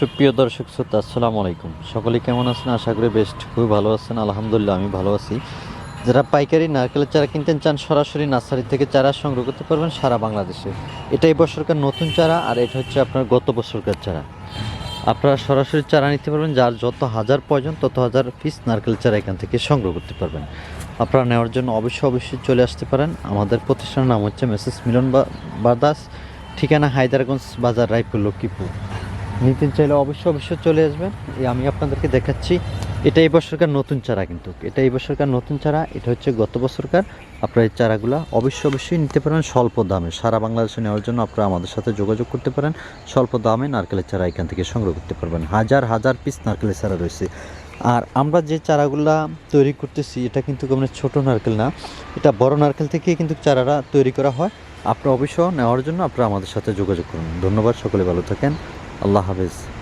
সুপ্রিয় দর্শক শ্রোতা, আসসালামু আলাইকুম। সকলে কেমন আছেন? আশা করি বেস্ট খুবই ভালো আছেন। আলহামদুলিল্লাহ, আমি ভালো আছি। যারা পাইকারি নারকেলের চারা কিনতে চান, সরাসরি নার্সারি থেকে চারা সংগ্রহ করতে পারবেন সারা বাংলাদেশে। এটা এই বছরকার নতুন চারা, আর এটা হচ্ছে আপনার গত বছরকার চারা। আপনারা সরাসরি চারা নিতে পারবেন, যার যত হাজার প্রয়োজন, তত হাজার পিস নারকেল চারা এখান থেকে সংগ্রহ করতে পারবেন। আপনারা নেওয়ার জন্য অবশ্যই অবশ্যই চলে আসতে পারেন। আমাদের প্রতিষ্ঠানের নাম হচ্ছে মেসেস মিলন বা- বাদাস ঠিকানা হায়দারগঞ্জ বাজার, রায়পুর, লক্ষ্মীপুর। নিতেন চাইলে অবশ্যই অবশ্যই চলে আসবেন। এই আমি আপনাদেরকে দেখাচ্ছি, এটা এই বছরকার নতুন চারা কিন্তু। এটা এই বছরকার নতুন চারা, এটা হচ্ছে গত বছরকার। আপনারা এই চারাগুলো অবশ্যই অবশ্যই নিতে পারেন স্বল্প দামে। সারা বাংলাদেশে নেওয়ার জন্য আপনারা আমাদের সাথে যোগাযোগ করতে পারেন। স্বল্প দামে নারকেলের চারা এখান থেকে সংগ্রহ করতে পারবেন। হাজার হাজার পিস নারকেলের চারা রয়েছে। আর আমরা যে চারাগুলা তৈরি করতেছি, এটা কিন্তু কোনো ছোট নারকেল না, এটা বড় নারকেল থেকে কিন্তু চারাটা তৈরি করা হয়। আপনারা অবশ্য নেওয়ার জন্য আপনারা আমাদের সাথে যোগাযোগ করুন। ধন্যবাদ, সকলে ভালো থাকেন। আল্লাহ হাফেজ।